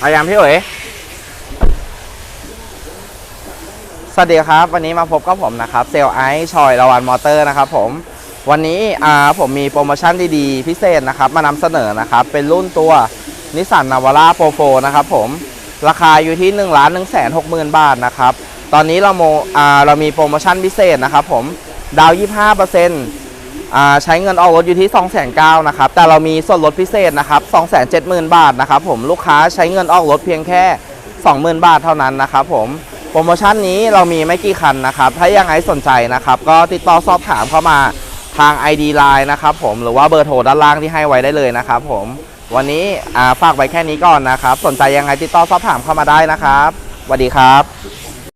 เอายังพี่เอ๋ยสวัสดีครับ วันนี้มาพบกับผมนะครับเซลไอซ์ชอยละวันมอเตอร์นะครับผมวันนี้อ่าผมมีโปรโมชั่นดีๆ พิเศษนะครับ มานำเสนอนะครับ เป็นรุ่นตัวนิสสันนาวาร่าโปรโฟนะครับผมราคาอยู่ที่1นึ่งล้านหนึ่งแสนหกหมื่นบาทนะครับ ตอนนี้เราโมอ่าเรามีโปรโมชั่นพิเศษนะครับผมดาวยี่ห้าเใช้เงินออกรถอยู่ที่ 2 9 0 0 0นะครับ แต่เรามีส่วนลดพิเศษนะครับ 270,000 บาทนะครับผม ลูกค้าใช้เงินออกรถเพียงแค่ 20,000 บาทเท่านั้นนะครับผม โปรโมชั่นนี้เรามีไม่กี่คันนะครับ ถ้ายังไงสนใจนะครับ ก็ติดต่อสอบถามเข้ามาทาง ID Line นะครับผม หรือว่าเบอร์โทรด้านล่างที่ให้ไว้ได้เลยนะครับผม วันนี้ฝากไว้แค่นี้ก่อนนะครับ สนใจยังไงติดต่อสอบถามเข้ามาได้นะครับสวัสดีครับ